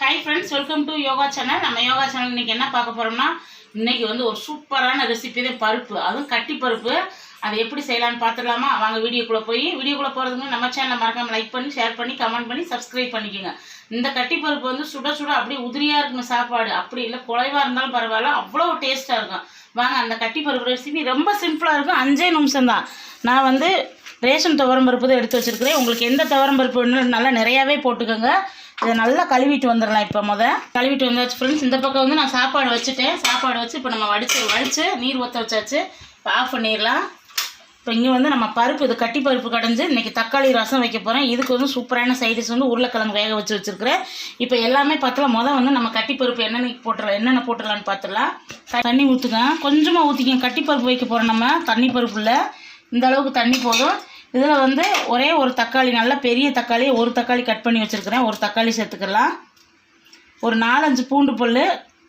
Hi friends welcome to yoga channel நம்ம yoga channel இன்னைக்கு என்ன பார்க்க போகிறோம்னா இன்றைக்கி வந்து ஒரு சூப்பரான ரெசிபி தான் பருப்பு. அதுவும் கட்டி பருப்பு. அதை எப்படி செய்யலாம்னு பார்த்துடலாமா? வாங்க வீடியோக்குள்ளே போய். வீடியோக்குள்ளே போகிறதுக்கு நம்ம சேனலை மறக்காமல் லைக் பண்ணி ஷேர் பண்ணி கமெண்ட் பண்ணி சப்ஸ்கிரைப் பண்ணிக்கோங்க. இந்த கட்டி பருப்பு வந்து சுட சுட அப்படியே உதிரியாக இருக்கணும் சாப்பாடு. அப்படி இல்லை குறைவாக இருந்தாலும் பரவாயில்ல. அவ்வளோ டேஸ்ட்டாக இருக்கும். வாங்க அந்த கட்டி பருப்பு ரெசிபி ரொம்ப சிம்பிளாக இருக்கும். அஞ்சே நிமிஷம் தான். நான் வந்து ரேஷன் துவரம் பருப்பு தான் எடுத்து வச்சிருக்கிறேன். உங்களுக்கு எந்த துவரம் பருப்பு நல்லா நிறையாவே போட்டுக்கோங்க. இதை நல்லா கழுவிட்டு வந்துடலாம் இப்போ முத. கழுவிட்டு வந்தாச்சு ஃப்ரெண்ட்ஸ் இந்த பக்கம் வந்து நான் சாப்பாடு வச்சுட்டேன். சாப்பாடு வச்சு இப்போ நம்ம வடிச்சு வடித்து நீர் ஊற்ற வச்சாச்சு. இப்போ ஆஃப் பண்ணிடலாம். இப்போ இங்கே வந்து நம்ம பருப்பு இது கட்டி பருப்பு கடைஞ்சு இன்றைக்கி தக்காளி ரசம் வைக்க போகிறேன் இதுக்கு வந்து சூப்பரான சைடிஸ் வந்து உருளைக்கிழங்கு வேக வச்சு வச்சுருக்கிறேன். இப்போ எல்லாமே பார்த்துலாம் முதல் வந்து நம்ம கட்டி பருப்பு என்னென்ன போட்டுடலாம் என்னென்ன போட்டுடலான்னு பார்த்துடலாம் தண்ணி ஊற்றுங்க கொஞ்சமாக ஊற்றிக்கங்க கட்டி பருப்பு வைக்க போகிறோம் நம்ம. தண்ணி பருப்புல இந்த அளவுக்கு தண்ணி போதும். இதில் வந்து ஒரே ஒரு தக்காளி நல்ல பெரிய தக்காளி ஒரு தக்காளி கட் பண்ணி வச்சுருக்கிறேன். ஒரு தக்காளி சேர்த்துக்கலாம். ஒரு நாலஞ்சு பூண்டு புல்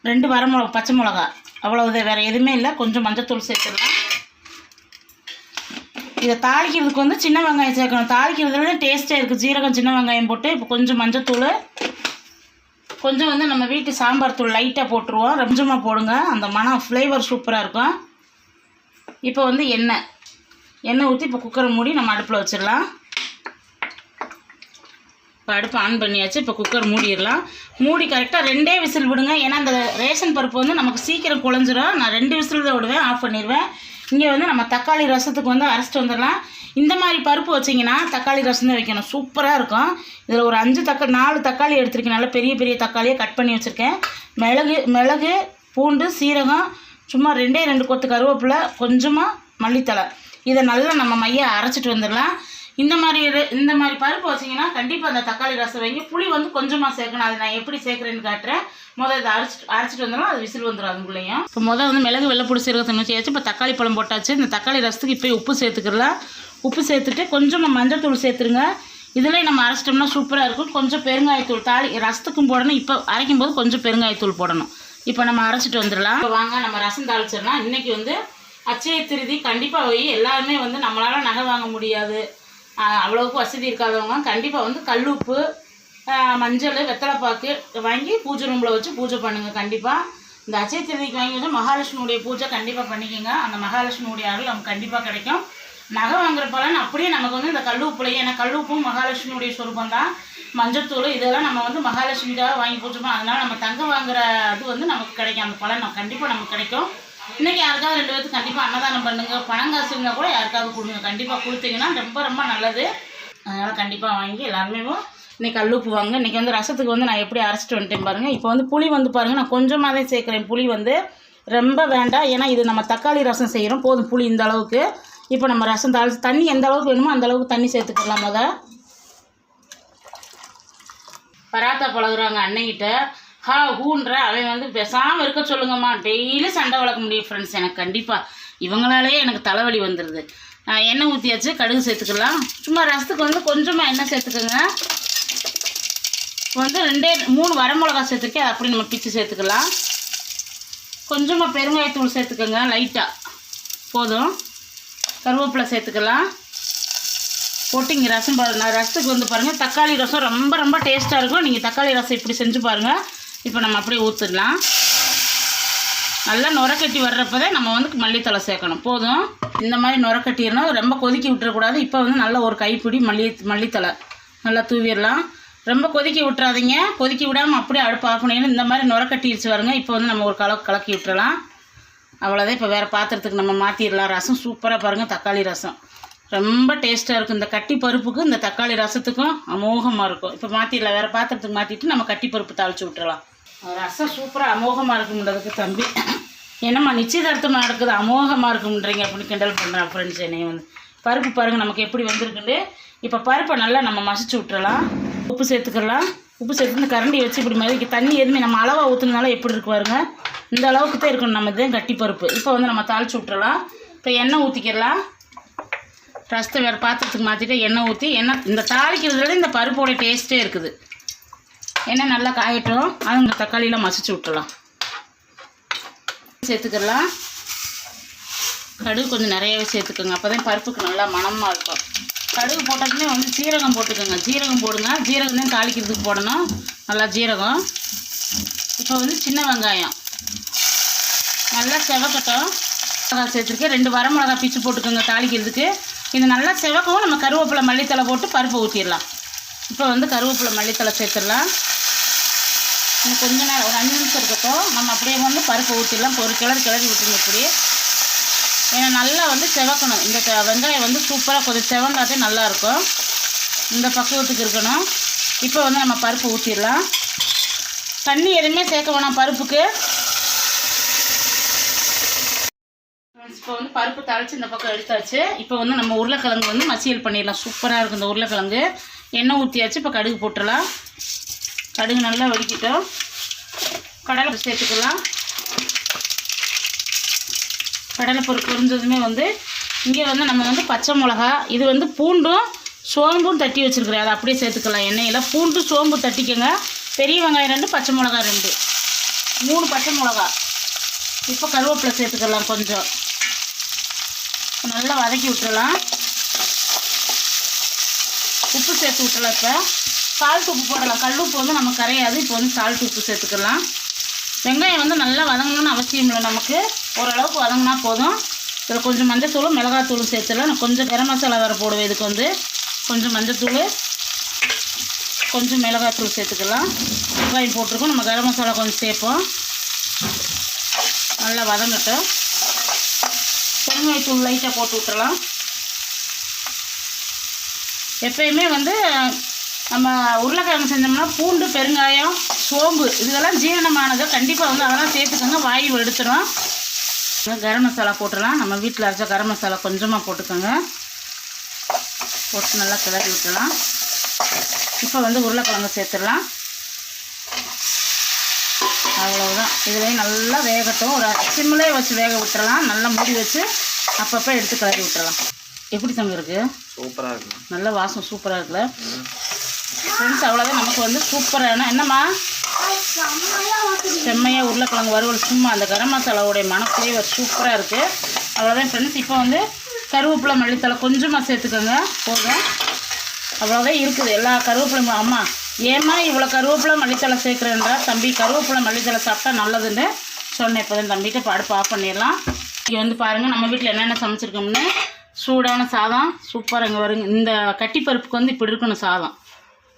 ரெண்டு வரமிளகா பச்சை மிளகா. அவ்வளவுதான் வேறு எதுவுமே இல்லை. கொஞ்சம் மஞ்சத்தூள் சேர்த்துடலாம். இதை தாளிக்கிறதுக்கு வந்து சின்ன வெங்காயம் சேர்க்கணும். தாளிக்கிறதுல டேஸ்ட்டாக இருக்குது ஜீரகம் சின்ன வெங்காயம் போட்டு இப்போ கொஞ்சம் மஞ்சத்தூள். கொஞ்சம் வந்து நம்ம வீட்டு சாம்பார் தூள் லைட்டாக போட்டுருவோம். கொஞ்சமாக போடுங்க. அந்த மனம் ஃப்ளேவர் சூப்பராக இருக்கும். இப்போ வந்து எண்ணெய். எண்ணெய் ஊற்றி இப்போ குக்கரை மூடி நம்ம அடுப்பில் வச்சிடலாம். இப்போ அடுப்பு ஆன் பண்ணியாச்சு இப்போ குக்கர் மூடிடலாம். மூடி கரெக்டாக ரெண்டே விசில் விடுங்க. ஏன்னா அந்த ரேஷன் பருப்பு வந்து நமக்கு சீக்கிரம் குழஞ்சிரும். நான் ரெண்டு விசில் தான் விடுவேன் ஆஃப் பண்ணிடுவேன். இங்கே வந்து நம்ம தக்காளி ரசத்துக்கு வந்து அரைச்சிட்டு வந்துடலாம். இந்த மாதிரி பருப்பு வச்சிங்கன்னா தக்காளி ரசம் தான் வைக்கணும். சூப்பராக இருக்கும். இதில் ஒரு அஞ்சு தக்காளி நாலு தக்காளி எடுத்துருக்கேன். நல்லா பெரிய பெரிய தக்காளியை கட் பண்ணி வச்சுருக்கேன். மிளகு மிளகு பூண்டு சீரகம் சும்மா ரெண்டே ரெண்டு கொத்து கருவேப்பிலை கொஞ்சமாக மல்லித்தழை. இதை நல்லா நம்ம மைய அரைச்சிட்டு வந்துடலாம். இந்த மாதிரி இந்த மாதிரி பருப்பு வச்சிங்கன்னா கண்டிப்பாக அந்த தக்காளி ரசம் வைங்க. புளி வந்து கொஞ்சமாக சேர்க்கணும். அதை நான் எப்படி சேர்க்குறேன்னு காட்டுறேன். முதல் இதை அரைச்சிட்டு அரைச்சிட்டு வந்துடலாம். அது விசில் வந்துடும் அதுக்குள்ளேயும் இப்போ முதல் வந்து மிளகு வெள்ளைப்பூடி சீரகத்தை வச்சியாச்சு இப்போ தக்காளி பழம் போட்டாச்சு. இந்த தக்காளி ரசத்துக்கு இப்போ உப்பு சேர்த்துக்கலாம். உப்பு சேர்த்துட்டு கொஞ்சமாக மஞ்சள் தூள் சேர்த்துருங்க. இதில் நம்ம அரைச்சிட்டோம்னா சூப்பராக இருக்கும். கொஞ்சம் பெருங்காயத்தூள் தாளி ரசத்துக்கும் போடணும். இப்போ அரைக்கும் போது கொஞ்சம் பெருங்காயத்தூள் போடணும். இப்போ நம்ம அரைச்சிட்டு வந்துடலாம். இப்போ வாங்க நம்ம ரசம் தாளிச்சிடலாம். இன்றைக்கி வந்து அச்சய திருதி கண்டிப்பாக போய் எல்லாருமே வந்து நம்மளால் நகை வாங்க முடியாது. அவ்வளோக்கு வசதி இருக்காதவங்க கண்டிப்பாக வந்து கல்லுப்பு மஞ்சள் வெத்தலைப்பாக்கு வாங்கி பூஜை ரூமில் வச்சு பூஜை பண்ணுங்கள் கண்டிப்பாக இந்த அச்சய திருதிக்கு வாங்கி வந்து மகாலட்சுமியுடைய பூஜை கண்டிப்பாக பண்ணிக்கோங்க. அந்த மகாலட்சுமியுடைய அருள் நமக்கு கண்டிப்பாக கிடைக்கும். நகை வாங்குற பலன் அப்படியே நமக்கு வந்து இந்த கல்லுப்புலையே ஏன்னா கல்லுப்பும் மகாலட்சுமியுடைய சொரூபம் தான். மஞ்சத்தூள் இதெல்லாம் நம்ம வந்து மகாலட்சுமிக்காக வாங்கி பூஜை பண்ணோம். நம்ம தங்கம் வாங்குற அது வந்து நமக்கு கிடைக்கும். அந்த பலன் கண்டிப்பாக நமக்கு கிடைக்கும். இன்னைக்கு யாருக்காவது ரெண்டு பேருக்கு கண்டிப்பாக அன்னதானம் பண்ணுங்கள் பணம் காசு இருந்தால் கூட யாருக்காவது கொடுங்க. கண்டிப்பாக கொடுத்தீங்கன்னா ரொம்ப ரொம்ப நல்லது. அதனால் கண்டிப்பாக வாங்கி எல்லாருமே இன்றைக்கி கல்லுப்பு வாங்க இன்றைக்கி வந்து ரசத்துக்கு வந்து நான் எப்படி அரைச்சிட்டு வந்துட்டேன் பாருங்கள் இப்போ வந்து புளி வந்து பாருங்கள் நான் கொஞ்சமாக தான் சேர்க்குறேன். புளி வந்து ரொம்ப வேண்டாம். ஏன்னா இது நம்ம தக்காளி ரசம் செய்கிறோம் போதும் புளி இந்த அளவுக்கு. இப்போ நம்ம ரசம் தாளிச்சு தண்ணி எந்த அளவுக்கு வேணுமோ அந்த அளவுக்கு தண்ணி சேர்த்துக்கலாம் முத பராத்தா பழகுறாங்க அன்னைக்கிட்ட ஹா ஹூன்ற அவன் வந்து பேசாமல் இருக்க சொல்லுங்கம்மா. டெய்லி சண்டை வளர்க்க முடியும் ஃப்ரெண்ட்ஸ் எனக்கு கண்டிப்பாக இவங்களாலேயே எனக்கு தலைவலி வந்துடுது நான் எண்ணெய் ஊற்றியாச்சு கடுகு சேர்த்துக்கலாம். சும்மா ரசத்துக்கு வந்து கொஞ்சமாக எண்ணெய் சேர்த்துக்கோங்க. இப்போ வந்து ரெண்டே மூணு வரமிளகா சேர்த்துருக்கேன். அதை அப்படி நம்ம பிச்சு சேர்த்துக்கலாம். கொஞ்சமாக பெருங்காயத்தூள் சேர்த்துக்கோங்க லைட்டாக போதும். கருவேப்பிலை சேர்த்துக்கலாம். போட்டு இங்கே ரசம் பாரு ரசத்துக்கு வந்து பாருங்கள் தக்காளி ரசம் ரொம்ப ரொம்ப டேஸ்ட்டாக இருக்கும். நீங்கள் தக்காளி ரசம் இப்படி செஞ்சு பாருங்கள் இப்போ நம்ம அப்படியே ஊற்றிடலாம் நல்லா நுரக்கட்டி வர்றப்பதே நம்ம வந்து மல்லித்தழை சேர்க்கணும். போதும். இந்த மாதிரி நுரக்கட்டினா ரொம்ப கொதிக்க விட்டுறக்கூடாது. இப்போ வந்து நல்ல ஒரு கைப்பிடி மல்லி மல்லித்தழை. நல்லா தூவிடலாம். ரொம்ப கொதிக்க விட்டுறாதீங்க. கொதிக்க விடாமல் அப்படியே அடுப்பு ஆஃப் பண்ணிடணும். இந்த மாதிரி நுரக்கட்டிடுச்சு வருங்க இப்போ வந்து நம்ம ஒரு கலக்கு கலக்கி விட்டுறலாம். அவ்வளோதான். இப்போ வேறு பாத்திரத்துக்கு நம்ம மாற்றிடலாம் ரசம் சூப்பராக பாருங்கள் தக்காளி ரசம். ரொம்ப டேஸ்ட்டாக இருக்கும். இந்த கட்டி பருப்புக்கும் இந்த தக்காளி ரசத்துக்கும் அமோகமாக இருக்கும். இப்போ மாற்றிடலாம் வேறு பாத்திரத்துக்கு மாற்றிட்டு நம்ம கட்டி பருப்பு தாளித்து விட்டுறலாம். ரசம் சூப்பராக அமோகமாக இருக்கும்ன்றதுக்கு தம்பி. என்னம்மா நிச்சயதார்த்தம் நடக்குது? அமோகமாக இருக்கும்ன்றீங்க அப்படின்னு கிண்டல் பண்ணுறேன் ஃப்ரெண்ட்ஸ் என்னை வந்து. பருப்பு பாருங்கள் நமக்கு எப்படி வந்திருக்குண்டு இப்போ பருப்பை நல்லா நம்ம மசிச்சு விட்டுறலாம். உப்பு சேர்த்துக்கலாம். உப்பு சேர்த்து இந்த கரண்டி வச்சு இப்படி மாதிரி தண்ணி எதுவுமே நம்ம அளவாக ஊற்றுனால எப்படி இருக்கு பாருங்க. இந்த அளவுக்கு தான் இருக்கணும் நம்ம இதுதான் கட்டி பருப்பு. இப்போ வந்து நம்ம தாளிச்சு விட்டுறலாம். இப்போ எண்ணெய் ஊற்றிக்கிறலாம் ரசத்தை வேறு பாத்திரத்துக்கு மாற்றிட்டு எண்ணெய் ஊற்றி எண்ணெய் இந்த தாளிக்கிறதுல இந்த பருப்போட டேஸ்ட்டே இருக்குது. எண்ணெய் நல்லா காயட்டும். அது இந்த தக்காளியெலாம் மசிச்சு விட்டுலாம் சேர்த்துக்கலாம். கடுகு கொஞ்சம் நிறையவே சேர்த்துக்கோங்க. அப்போ தான் பருப்புக்கு நல்லா மணமாக இருக்கும். கடுகு போட்டதுமே வந்து சீரகம் போட்டுக்கோங்க. ஜீரகம் போடுங்க. ஜீரகம் தான் தாளிக்கிறதுக்கு போடணும். நல்லா ஜீரகம் இப்போ வந்து சின்ன வெங்காயம். நல்லா செவக்கட்டும். மிளகாய் சேர்த்துருக்கேன். ரெண்டு வரமிளகா பிச்சு போட்டுக்கோங்க தாளிக்கிறதுக்கு. இது நல்லா செவக்கவும் நம்ம கருவேப்பிலை மல்லித்தலை போட்டு பருப்பு ஊற்றிடலாம் இப்போ வந்து கருவேப்பிலை மல்லித்தலை சேர்த்துடலாம். இன்னும் கொஞ்ச நேரம் ஒரு அஞ்சு நிமிஷம் இருக்கட்டும். நம்ம அப்படியே வந்து பருப்பு ஊற்றிடலாம் ஒரு கிளறி கிளறி விட்டுருங்க இப்படி. ஏன்னா நல்லா வந்து செவக்கணும். இந்த வெங்காயம் வந்து சூப்பராக கொஞ்சம் செவந்தாத்தே நல்லாயிருக்கும் இந்த பக்குவத்துக்கு இருக்கணும். இப்போ வந்து நம்ம பருப்பு ஊற்றிடலாம் தண்ணி எதுவுமே சேர்க்க வேணாம் பருப்புக்கு. இப்போ வந்து பருப்பு தழைச்சி இந்த பக்கம் எடுத்தாச்சு. இப்போ வந்து நம்ம உருளைக்கிழங்கு வந்து மசியல் பண்ணிடலாம். சூப்பராக இருக்கும் இந்த உருளைக்கிழங்கு. எண்ணெய் ஊற்றியாச்சு இப்போ கடுகு போட்டுடலாம். கடுகு நல்லா வடிக்கிட்டோம். கடலை சேர்த்துக்கலாம். கடலை பொருள் பொரிஞ்சதுமே வந்து இங்கே வந்து நம்ம வந்து பச்சை மிளகா இது வந்து பூண்டும் சோம்பும் தட்டி வச்சுருக்குறேன். அதை அப்படியே சேர்த்துக்கலாம். எண்ணெயில் பூண்டு சோம்பு தட்டிக்கோங்க. பெரிய வெங்காயம் ரெண்டு பச்சை மிளகா ரெண்டு. மூணு பச்சை மிளகா. இப்போ கருவேப்பிலை சேர்த்துக்கலாம் கொஞ்சம். நல்லா வதக்கி விட்டுறலாம். உப்பு சேர்த்து விட்டுலாம் இப்போ. சால்ட் உப்பு போடலாம். கல் உப்பு வந்து நம்ம கரையாது. இப்போ வந்து சால்ட் உப்பு சேர்த்துக்கலாம். வெங்காயம் வந்து நல்லா வதங்கணும்னு அவசியம் இல்லை நமக்கு. ஓரளவுக்கு வதங்கினா போதும். இதில் கொஞ்சம் மஞ்சத்தூளும் மிளகாத்தூளும் சேர்த்துலாம் நான் கொஞ்சம் கரம் மசாலா வேறு போடுவேன் இதுக்கு வந்து. கொஞ்சம் மஞ்சத்தூள் கொஞ்சம் மிளகாத்தூள் சேர்த்துக்கலாம். வெங்காயம் போட்டிருக்கோம். நம்ம கரம் மசாலா கொஞ்சம் சேர்ப்போம். நல்லா வதங்கட்டும். பெருங்காயத்தூள் லைட்டாக போட்டு விட்டுறலாம் எப்பயுமே வந்து நம்ம உருளைக்கிழங்கு செஞ்சோம்னா பூண்டு பெருங்காயம் சோம்பு இதெல்லாம் ஜீரணமானது கண்டிப்பாக வந்து அதெல்லாம் சேர்த்துக்கோங்க. வாயு எடுத்துரும். கரம் மசாலா போட்டுடலாம். நம்ம வீட்டில் அரைச்ச கரம் மசாலா கொஞ்சமாக போட்டுக்கோங்க. போட்டு நல்லா கிளறி விட்டுடலாம். இப்போ வந்து உருளைக்கிழங்கு சேர்த்துடலாம். அவ்வளவுதான். இதுலேயும் நல்லா வேகட்டும். ஒரு சிம்மிலே வச்சு வேக விட்டுறலாம் நல்லா மூடி வச்சு அப்பப்போ எடுத்து கிளறி விட்டுறலாம் எப்படி தங்க இருக்குது சூப்பராக இருக்கும் நல்ல வாசம் சூப்பராக இருக்குல்ல? ஃப்ரெண்ட்ஸ் அவ்வளோதான் நமக்கு வந்து சூப்பரான என்னம்மா? செம்மையாக உருளைக்கிழங்கு வறுவல். சும்மா அந்த கரம் மசாலாவுடைய மன சூப்பராக இருக்குது அவ்வளோதான் ஃப்ரெண்ட்ஸ் இப்போ வந்து கருவேப்பிலை மல்லித்தலை கொஞ்சமாக சேர்த்துக்கோங்க. போதும். அவ்வளோதான் இருக்குது. எல்லா கருவேப்பிலை அம்மா ஏம்மா இவ்வளோ கருவேப்பிலை மல்லித்தலை சேர்க்குறேன்றா? தம்பி கருவேப்பிலை மல்லித்தலை சாப்பிட்டா நல்லதுன்னு சொன்னேன். இப்போ தான் தம்பிகிட்ட பாடு அடுப்பு ஆஃப் பண்ணிடலாம். இங்கே வந்து பாருங்கள் நம்ம வீட்டில் என்னென்ன சமைச்சிருக்கோம்னு. சூடான சாதம் சூப்பராக இங்கே வருங்க. இந்த கட்டிப்பருப்புக்கு வந்து இப்படி இருக்கணும் சாதம்.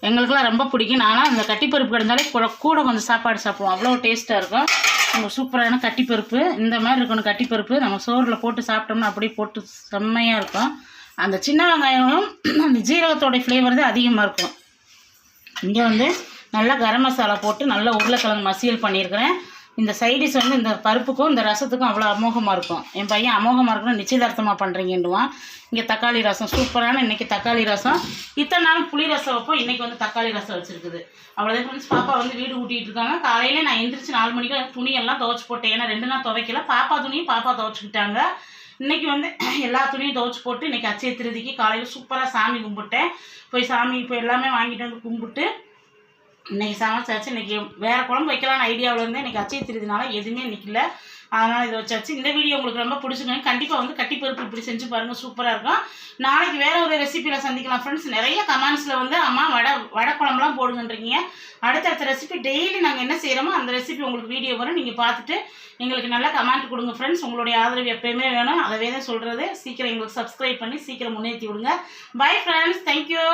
எங்களுக்கெல்லாம் ரொம்ப பிடிக்கும். நானும் அந்த கட்டிப்பருப்பு கிடந்தாலே கூட கூட கொஞ்சம் சாப்பாடு சாப்பிடுவோம். அவ்வளோ டேஸ்ட்டாக இருக்கும். நம்ம சூப்பரான கட்டிப்பருப்பு. இந்த மாதிரி இருக்கணும் கட்டிப்பருப்பு. நம்ம சோறில் போட்டு சாப்பிட்டோம்னா அப்படியே போட்டு செம்மையாக இருக்கும். அந்த சின்ன வெங்காயமும் அந்த ஜீரகத்தோடைய ஃப்ளேவர் தான் அதிகமாக இருக்கும். இங்கே வந்து நல்லா கரம் மசாலா போட்டு நல்லா உருளைக்கிழங்கு மசியல் பண்ணியிருக்கிறேன். இந்த சைடிஷ் வந்து இந்த பருப்புக்கும் இந்த ரசத்துக்கும் அவ்வளோ அமோகமாக இருக்கும். என் பையன் அமோகமாக இருக்கணும் நிச்சயதார்த்தமாக பண்ணுறீங்கன்னுவான் இங்கே தக்காளி ரசம் சூப்பரான இன்றைக்கி தக்காளி ரசம். இத்தனை நாள் புளி ரசம் வைப்போம் இன்றைக்கி வந்து தக்காளி ரசம் வச்சுருக்குது. அவ்வளோதான் ஃப்ரெண்ட்ஸ் பாப்பா வந்து வீடு ஊட்டிகிட்டு இருக்காங்க. காலையில் நான் எந்திரிச்சு நாலு மணிக்கு துணியெல்லாம் துவைச்சு போட்டேன். ஏன்னா ரெண்டு நாள் துவைக்கல. பாப்பா துணியும் பாப்பா துவைச்சிக்கிட்டாங்க. இன்றைக்கி வந்து எல்லா துணியும் துவைச்சு போட்டு இன்றைக்கி அச்சய திருதிக்கு காலையில் சூப்பராக சாமி கும்பிட்டேன். போய் சாமி இப்போ எல்லாமே வாங்கிட்டு வந்து கும்பிட்டு இன்றைக்கி சமைச்சாச்சு இன்னைக்கு வேறு குழம்பு வைக்கலாம்னு ஐடியாவில் இருந்தேன். இன்னைக்கு அச்சய திருதினால எதுவுமே நிற்கல அதனால் இதை வச்சாச்சு. இந்த வீடியோ உங்களுக்கு ரொம்ப பிடிச்சிருக்கேன் கண்டிப்பாக வந்து கட்டிப்பருப்பு இப்படி செஞ்சு பாருங்கள் சூப்பராக இருக்கும். நாளைக்கு வேறு ஒரு ரெசிப்பியில் சந்திக்கலாம் ஃப்ரெண்ட்ஸ் நிறைய கமெண்ட்ஸில் வந்து அம்மா வடை வடை குழம்புலாம் போடுங்கன்றீங்க. அடுத்தடுத்த ரெசிபி டெய்லி நாங்கள் என்ன செய்கிறோமோ அந்த ரெசிபி உங்களுக்கு வீடியோ வரும். நீங்கள் பார்த்துட்டு எங்களுக்கு நல்லா கமெண்ட் கொடுங்க ஃப்ரெண்ட்ஸ் உங்களுடைய ஆதரவு எப்பயுமே வேணும். அதவே தான் சொல்கிறது சீக்கிரம் எங்களுக்கு சப்ஸ்கிரைப் பண்ணி சீக்கிரம் முன்னேற்றி விடுங்க. Bye friends thank you